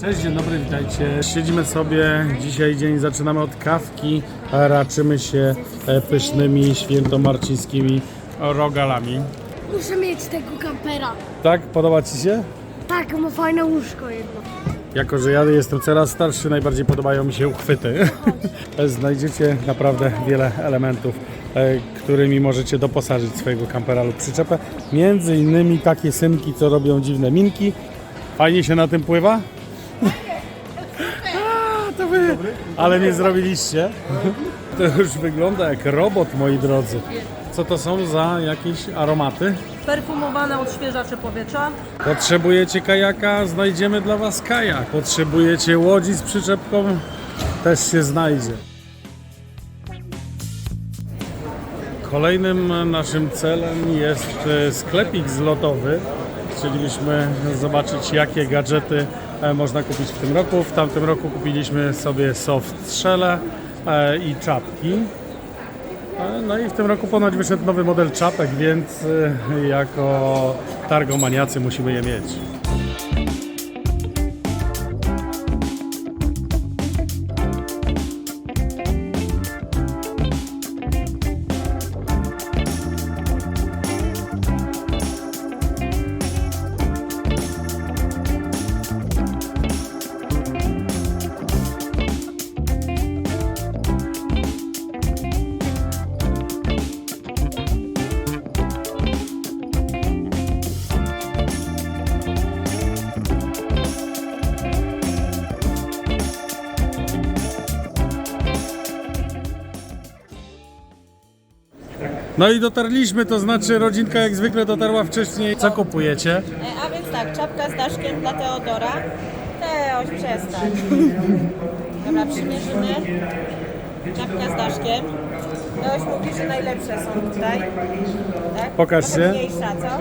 Cześć, dzień dobry, witajcie. Siedzimy sobie, dzisiaj dzień zaczynamy od kawki, raczymy się e, pysznymi świętomarcińskimi rogalami. Muszę mieć tego kampera. Tak, podoba Ci się? Tak, ma fajne łóżko jedno. Jako, że ja jestem coraz starszy, najbardziej podobają mi się uchwyty. Znajdziecie naprawdę wiele elementów, którymi możecie doposażyć swojego kampera lub przyczepę. Między innymi takie synki, co robią dziwne minki. Fajnie się na tym pływa? A, to wy, ale mnie zrobiliście. To już wygląda jak robot, moi drodzy. Co to są za jakieś aromaty? Perfumowane odświeżacze powietrza. Potrzebujecie kajaka? Znajdziemy dla Was kajak. Potrzebujecie łodzi z przyczepką? Też się znajdzie. Kolejnym naszym celem jest e, sklepik zlotowy. Chcielibyśmy zobaczyć, jakie gadżety e, można kupić w tym roku. W tamtym roku kupiliśmy sobie soft strzele i czapki. E, No i w tym roku ponoć wyszedł nowy model czapek, więc jako targomaniacy musimy je mieć. No i dotarliśmy, to znaczy rodzinka jak zwykle dotarła wcześniej. Co kupujecie? E, A więc tak, czapka z daszkiem dla Teodora. Teoś, przestań. Dobra, przymierzymy. Czapka z daszkiem. Teoś mówi, że najlepsze są tutaj. Tak? Pokaż Trochę się. mniejsza, co?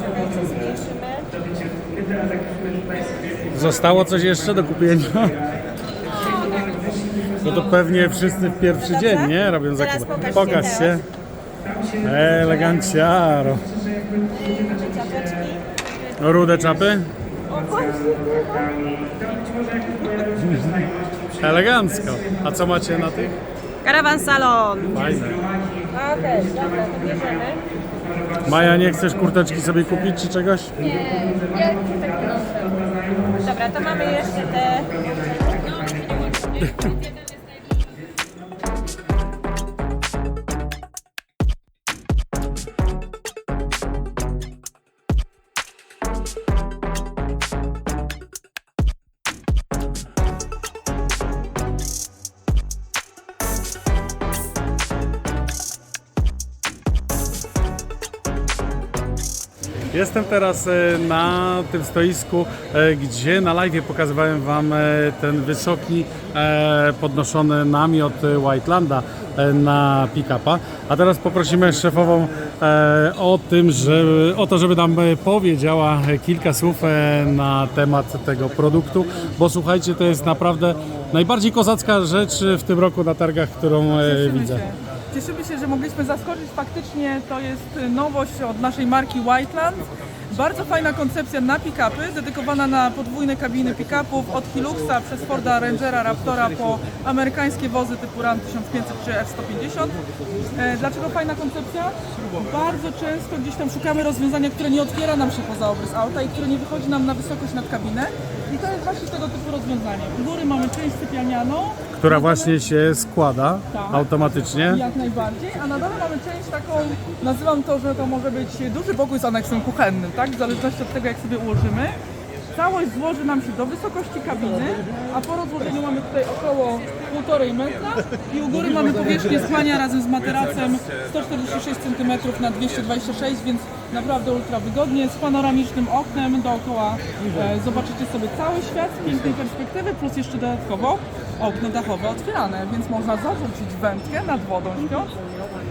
Czekajcie, zmniejszymy. Zostało coś jeszcze do kupienia? No to pewnie wszyscy w pierwszy dzień, nie? Robią Teraz zakupy. pokaż się Pokaż się. Eleganciaro. Rude czapy? Właśnie, Elegancko. A co macie na tych? Karawan salon. Fajne. Okej, dobra, to bierzemy. Maja, nie chcesz kurteczki sobie kupić czy czegoś? Dobra, to mamy jeszcze te... Jestem teraz e, na tym stoisku, e, gdzie na live pokazywałem Wam e, ten wysoki, podnoszony namiot Whitelanda na pick-upa. A teraz poprosimy szefową o, tym, że, o to, żeby nam powiedziała kilka słów na temat tego produktu, bo słuchajcie, to jest naprawdę najbardziej kozacka rzecz w tym roku na targach, którą widzę. Cieszymy się, że mogliśmy zaskoczyć. Faktycznie to jest nowość od naszej marki Whiteland. Bardzo fajna koncepcja na pick-upy, dedykowana na podwójne kabiny pick-upów od Hiluxa przez Forda Rangera Raptora po amerykańskie wozy typu Ram 1500 czy F150. E, Dlaczego fajna koncepcja? Bardzo często gdzieś tam szukamy rozwiązania, które nie otwiera nam się poza obrys auta i które nie wychodzi nam na wysokość nad kabinę. I to jest właśnie tego typu rozwiązanie. U góry mamy część sypialnianą, Która właśnie się składa Tak. automatycznie. Jak najbardziej, a na dole mamy część taką, nazywam to, że to może być duży pokój z aneksem kuchennym, tak? W zależności od tego, jak sobie ułożymy. Całość złoży nam się do wysokości kabiny, a po rozłożeniu mamy tutaj około 1,5 metra i u góry mamy powierzchnię spania razem z materacem 146 cm na 226, więc naprawdę ultra wygodnie, z panoramicznym oknem dookoła. E, zobaczycie sobie cały świat z pięknej perspektywy, plus jeszcze dodatkowo okno dachowe otwierane, więc można zarzucić wędkę nad wodą śpiąc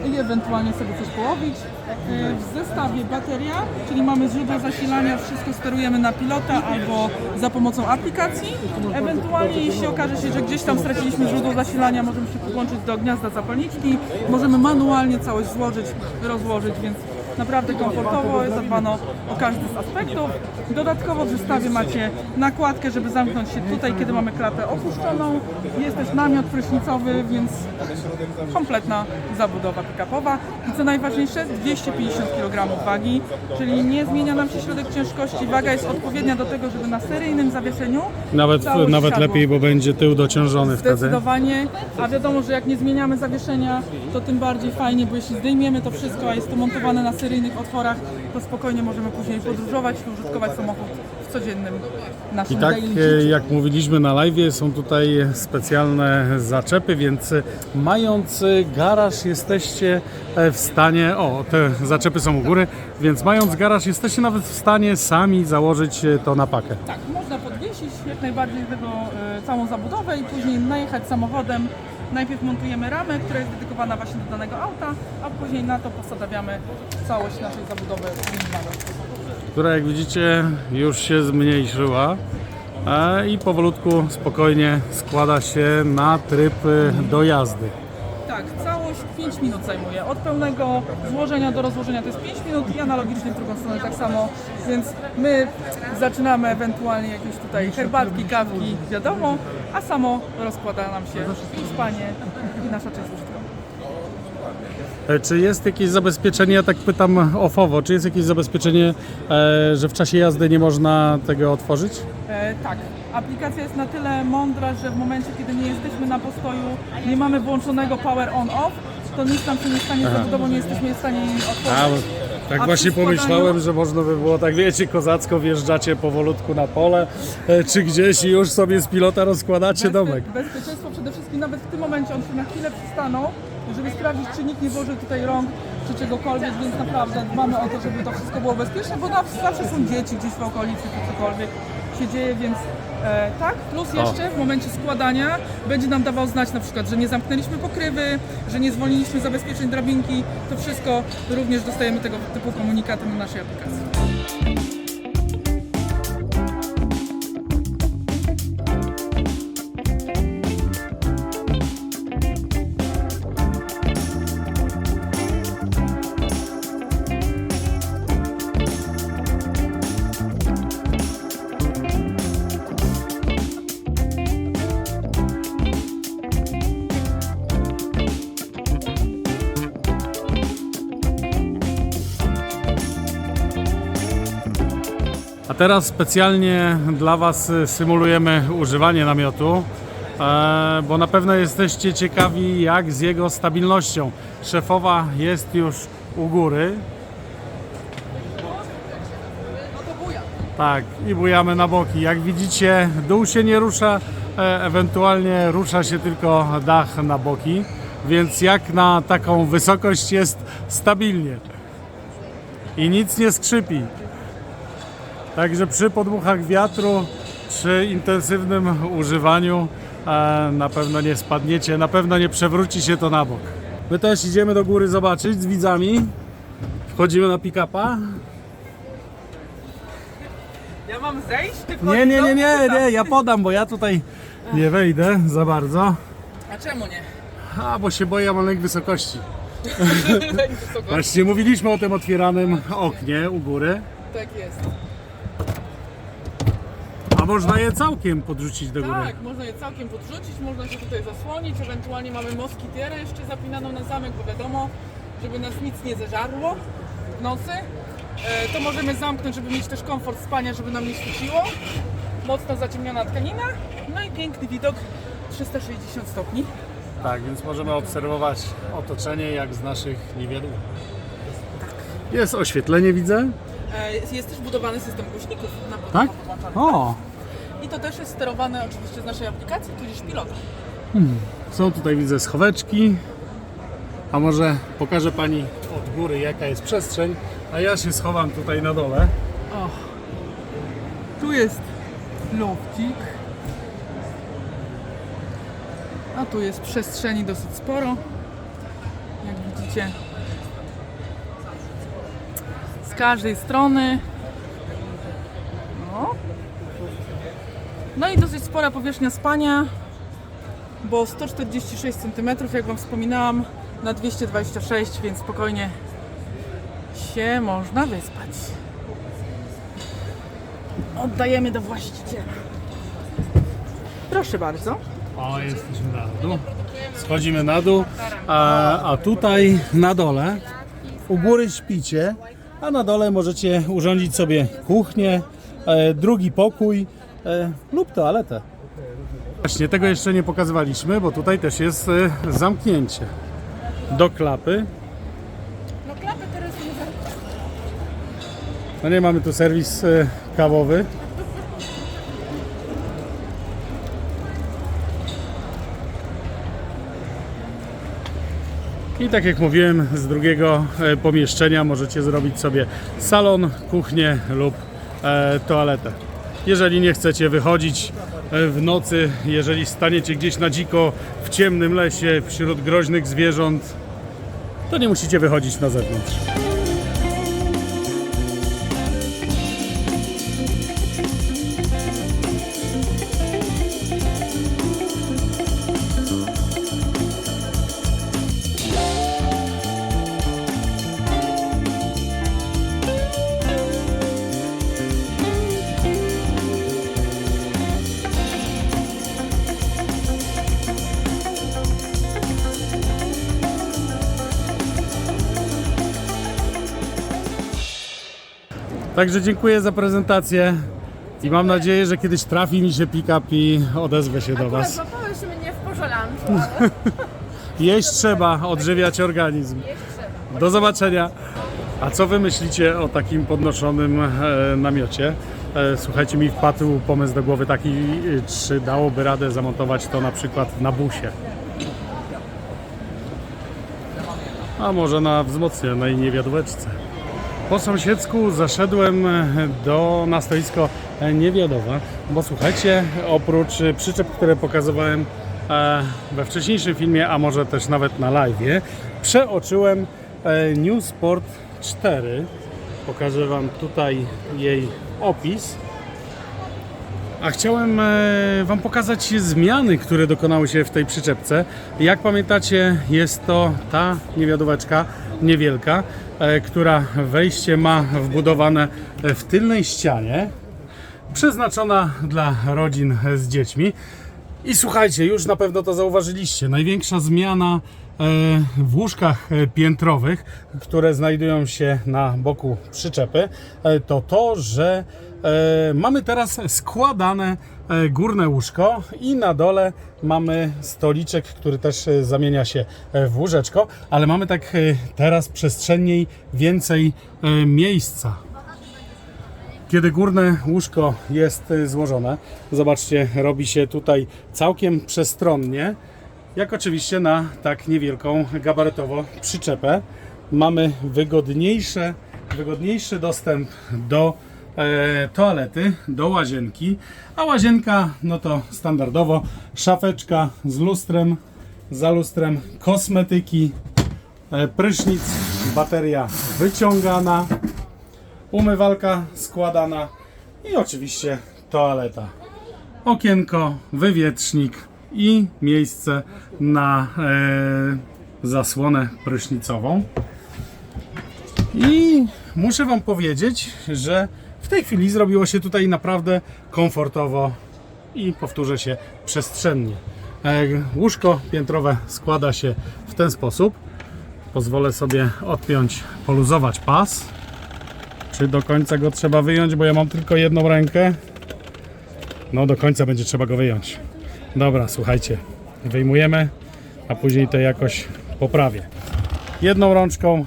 i ewentualnie sobie coś połowić. E, W zestawie bateria, czyli mamy źródło zasilania, wszystko sterujemy na pilota albo za pomocą aplikacji. Ewentualnie jeśli okaże się, że gdzieś tam straciliśmy źródło zasilania, możemy się podłączyć do gniazda zapalniczki, możemy manualnie całość złożyć, rozłożyć, więc naprawdę komfortowo, zadbano o każdy z aspektów. Dodatkowo w zestawie macie nakładkę, żeby zamknąć się tutaj, kiedy mamy klatę opuszczoną. Jest też namiot prysznicowy, więc kompletna zabudowa pick-upowa. I co najważniejsze, 250 kg wagi, czyli nie zmienia nam się środek ciężkości. Waga jest odpowiednia do tego, żeby na seryjnym zawieszeniu Nawet, całość nawet lepiej, bo będzie tył dociążony wtedy. Zdecydowanie, a wiadomo, że jak nie zmieniamy zawieszenia, to tym bardziej fajnie, bo jeśli zdejmiemy to wszystko, a jest to montowane na seryjnych otworach, to spokojnie możemy później podróżować i użytkować samochód w codziennym naszym I tak e, jak mówiliśmy na live, są tutaj specjalne zaczepy, więc mając garaż jesteście e, w stanie, o te zaczepy są u góry, więc mając garaż jesteście nawet w stanie sami założyć e, to na pakę. Tak, można podwiesić jak najbardziej tego całą zabudowę i później najechać samochodem. Najpierw montujemy ramę, która jest dedykowana właśnie do danego auta, a później na to postadawiamy całość naszej zabudowy która jak widzicie już się zmniejszyła i powolutku, spokojnie składa się na tryb do jazdy. Tak, całość 5 minut zajmuje. Od pełnego złożenia do rozłożenia to jest 5 minut i analogicznie w drugą stronę tak samo. Więc my zaczynamy ewentualnie jakieś tutaj herbatki, kawki, wiadomo, a samo rozkłada nam się spanie i nasza część użytkowa. E, Czy jest jakieś zabezpieczenie, ja tak pytam ofowo, czy jest jakieś zabezpieczenie, e, że w czasie jazdy nie można tego otworzyć? E, tak, aplikacja jest na tyle mądra, że w momencie, kiedy nie jesteśmy na postoju, nie mamy włączonego power on-off, to nic nam się nie stanie z zabudową, nie jesteśmy w stanie jej otworzyć. Tak A właśnie składaniu- pomyślałem, że można by było tak, wiecie, kozacko wjeżdżacie powolutku na pole, e, czy gdzieś i już sobie z pilota rozkładacie domek. Bezpieczeństwo przede wszystkim, nawet w tym momencie on się na chwilę przystanął, żeby sprawdzić, czy nikt nie włożył tutaj rąk, czy czegokolwiek, więc naprawdę dbamy o to, żeby to wszystko było bezpieczne, bo zawsze są dzieci gdzieś w okolicy, czy cokolwiek się dzieje, więc e, tak. Plus jeszcze w momencie składania będzie nam dawał znać na przykład, że nie zamknęliśmy pokrywy, że nie zwolniliśmy zabezpieczeń drabinki, to wszystko również dostajemy tego typu komunikaty na naszej aplikacji. Teraz specjalnie dla Was y, symulujemy używanie namiotu, e, bo na pewno jesteście ciekawi jak z jego stabilnością. Szefowa jest już u góry. Tak, i bujamy na boki. Jak widzicie, dół się nie rusza, e, ewentualnie rusza się tylko dach na boki, więc jak na taką wysokość jest stabilnie. I nic nie skrzypi. Także przy podmuchach wiatru, przy intensywnym używaniu e, na pewno nie spadniecie, na pewno nie przewróci się to na bok. My też idziemy do góry zobaczyć z widzami. Wchodzimy na pick-upa. Ja mam zejść? Ty Nie, nie, nie, nie, nie, ja podam, bo ja tutaj nie wejdę za bardzo. A czemu nie? A, bo się boję, ja mam lęk wysokości. Właśnie mówiliśmy o tym otwieranym oknie u góry, Tak jest. Można je całkiem podrzucić do góry. Tak, można je całkiem podrzucić, można się tutaj zasłonić, ewentualnie mamy moskitierę jeszcze zapinaną na zamek, bo wiadomo, żeby nas nic nie zeżarło w nocy. E, to możemy zamknąć, żeby mieć też komfort spania, żeby nam nie świeciło. Mocno zaciemniona tkanina, no i piękny widok 360 stopni. Tak, więc możemy obserwować otoczenie jak z naszych niewiadów. Jest oświetlenie, widzę. E, jest- też budowany system głośników na Tak? O, I to też jest sterowane oczywiście z naszej aplikacji, tudzież pilota. są tutaj widzę schoweczki. A może pokaże Pani od góry jaka jest przestrzeń, a ja się schowam tutaj na dole. Tu jest lufcik. A tu jest przestrzeni dosyć sporo. Jak widzicie. Z każdej strony. No. No i dosyć spora powierzchnia spania, bo 146 cm, jak Wam wspominałam, na 226, więc spokojnie się można wyspać. Oddajemy do właściciela. Proszę bardzo. O, jesteśmy na dół. Schodzimy na dół, a, a tutaj na dole u góry śpicie, a na dole możecie urządzić sobie kuchnię, e, drugi pokój lub toaletę. Właśnie tego jeszcze nie pokazywaliśmy, bo tutaj też jest e, zamknięcie do klapy. No klapy teraz nie No nie mamy tu serwis e, kawowy. I tak jak mówiłem, z drugiego e, pomieszczenia możecie zrobić sobie salon, kuchnię lub e, toaletę. Jeżeli nie chcecie wychodzić e, w nocy, jeżeli staniecie gdzieś na dziko w ciemnym lesie wśród groźnych zwierząt, to nie musicie wychodzić na zewnątrz. Także dziękuję za prezentację i mam nadzieję, że kiedyś trafi mi się pick-up i odezwę się do Was. Złapałeś mnie w porzolanku. Jeść trzeba, odżywiać organizm. Do zobaczenia. A co Wy myślicie o takim podnoszonym e, namiocie? E, słuchajcie, mi wpadł pomysł do głowy taki, e, czy dałoby radę zamontować to na przykład na busie. A może na wzmocnionej niewiadóweczce. Po sąsiedzku zaszedłem e, do, na stoisko e, Niewiadowa, bo słuchajcie, oprócz przyczep, które pokazywałem e, we wcześniejszym filmie, a może też nawet na live, przeoczyłem New Sport 4. Pokażę Wam tutaj jej opis. A chciałem e, Wam pokazać zmiany, które dokonały się w tej przyczepce. Jak pamiętacie, jest to ta niewiadóweczka niewielka, e, która wejście ma wbudowane w tylnej ścianie, przeznaczona dla rodzin z dziećmi. I słuchajcie, już na pewno to zauważyliście. Największa zmiana w łóżkach e, piętrowych, które znajdują się na boku przyczepy, e, to to, że e, mamy teraz składane e, górne łóżko i na dole mamy stoliczek, który też e, zamienia się e, w łóżeczko, ale mamy tak e, teraz przestrzenniej więcej e, miejsca. Kiedy górne łóżko jest złożone, zobaczcie, robi się tutaj całkiem przestronnie, jak oczywiście na tak niewielką gabarytowo przyczepę. Mamy wygodniejsze, wygodniejszy dostęp do e, toalety, do łazienki, a łazienka, no to standardowo szafeczka z lustrem, za lustrem kosmetyki, e, prysznic, bateria wyciągana, umywalka składana i oczywiście toaleta. Okienko, wywietrznik i miejsce na e, zasłonę prysznicową. I muszę Wam powiedzieć, że w tej chwili zrobiło się tutaj naprawdę komfortowo i powtórzę się przestrzennie. E, łóżko piętrowe składa się w ten sposób. Pozwolę sobie odpiąć, poluzować pas. Czy do końca go trzeba wyjąć, bo ja mam tylko jedną rękę? No do końca będzie trzeba go wyjąć. Dobra, słuchajcie, wyjmujemy, a później to jakoś poprawię. Jedną rączką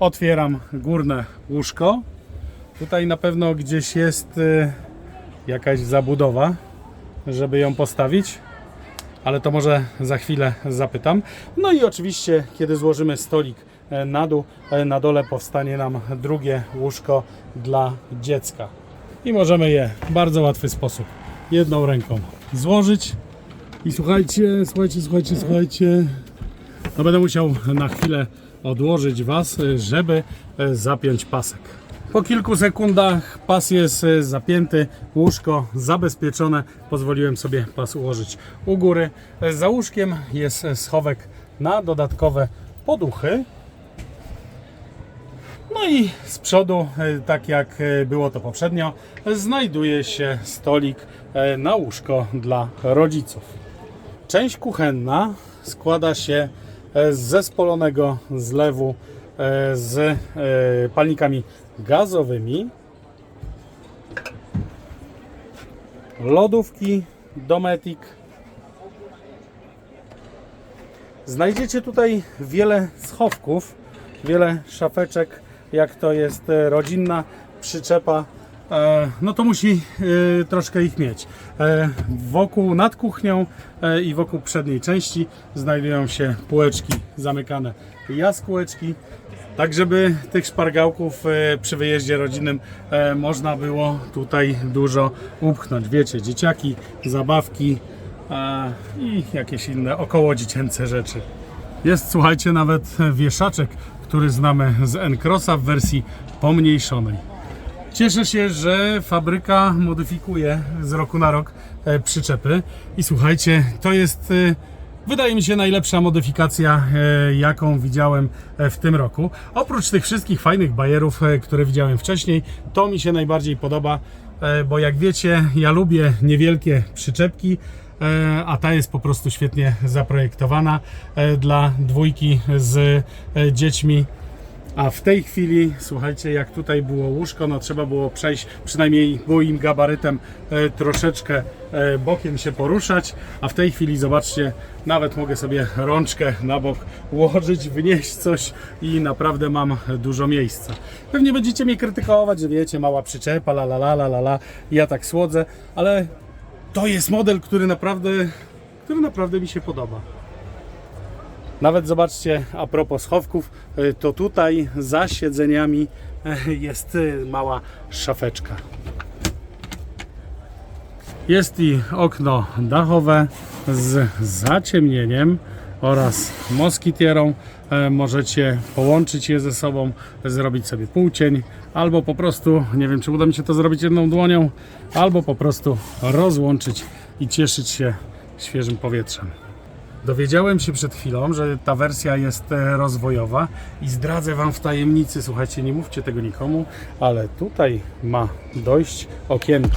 otwieram górne łóżko. Tutaj na pewno gdzieś jest y, jakaś zabudowa, żeby ją postawić ale to może za chwilę zapytam. No i oczywiście, kiedy złożymy stolik e, na dół, e, na dole powstanie nam drugie łóżko dla dziecka. I możemy je w bardzo łatwy sposób jedną ręką złożyć, I słuchajcie, słuchajcie, słuchajcie, słuchajcie. No będę musiał na chwilę odłożyć Was, żeby e, zapiąć pasek. Po kilku sekundach pas jest e, zapięty, łóżko zabezpieczone. Pozwoliłem sobie pas ułożyć u góry. E, Za łóżkiem jest schowek na dodatkowe poduchy. No i z przodu, e, tak jak e, było to poprzednio, znajduje się stolik e, na łóżko dla rodziców. Część kuchenna składa się z zespolonego zlewu z palnikami gazowymi, lodówki Dometic. Znajdziecie tutaj wiele schowków, wiele szafeczek, jak to jest e, rodzinna przyczepa. e, No to musi e, troszkę ich mieć. Wokół, nad kuchnią i wokół przedniej części znajdują się półeczki zamykane jaskółeczki. Tak, żeby tych szpargałków przy wyjeździe rodzinnym można było tutaj dużo upchnąć. Wiecie, dzieciaki, zabawki i jakieś inne około dziecięce rzeczy. Jest, słuchajcie, nawet wieszaczek, który znamy z N-Crossa w wersji pomniejszonej. Cieszę się, że fabryka modyfikuje z roku na rok e, przyczepy i słuchajcie, to jest e, wydaje mi się najlepsza modyfikacja, e, jaką widziałem w tym roku. Oprócz tych wszystkich fajnych bajerów, które widziałem wcześniej, to mi się najbardziej podoba, bo jak wiecie, ja lubię niewielkie przyczepki, a ta jest po prostu świetnie zaprojektowana e, dla dwójki z e, dziećmi. A w tej chwili, słuchajcie, jak tutaj było łóżko, no trzeba było przejść przynajmniej moim gabarytem e, troszeczkę e, bokiem się poruszać, a w tej chwili zobaczcie, nawet mogę sobie rączkę na bok ułożyć, wnieść coś i naprawdę mam dużo miejsca. Pewnie będziecie mnie krytykować, że wiecie, mała przyczepa, la la la la la, ja tak słodzę, ale to jest model, który naprawdę, który naprawdę mi się podoba. Nawet zobaczcie, a propos schowków, y, to tutaj za siedzeniami y, jest y, mała szafeczka. Jest i okno dachowe z zaciemnieniem oraz moskitierą. E, Możecie połączyć je ze sobą, zrobić sobie półcień, albo po prostu, nie wiem czy uda mi się to zrobić jedną dłonią, albo po prostu rozłączyć i cieszyć się świeżym powietrzem. Dowiedziałem się przed chwilą, że ta wersja jest e, rozwojowa i zdradzę Wam w tajemnicy, słuchajcie, nie mówcie tego nikomu, ale tutaj ma dojść okienko.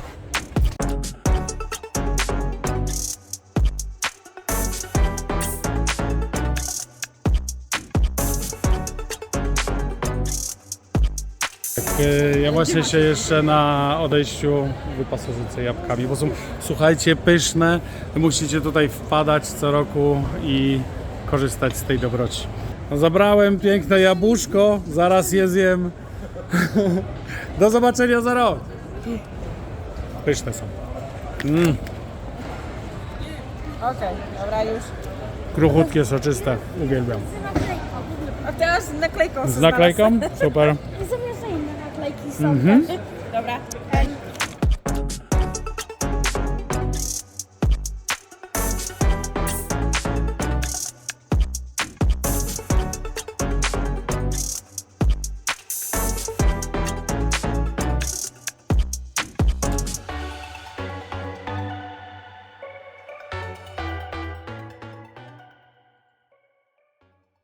Ja właśnie się jeszcze na odejściu wypasożycę jabłkami, bo są, słuchajcie, pyszne. Musicie tutaj wpadać co roku i korzystać z tej dobroci. No, zabrałem piękne jabłuszko, zaraz je zjem. Do zobaczenia za rok. Pyszne są. Okej, dobra, już. Kruchutkie, soczyste. Uwielbiam. A teraz z naklejką. Z naklejką? Super. Zawieszajmy naklejki sobie. Dobra.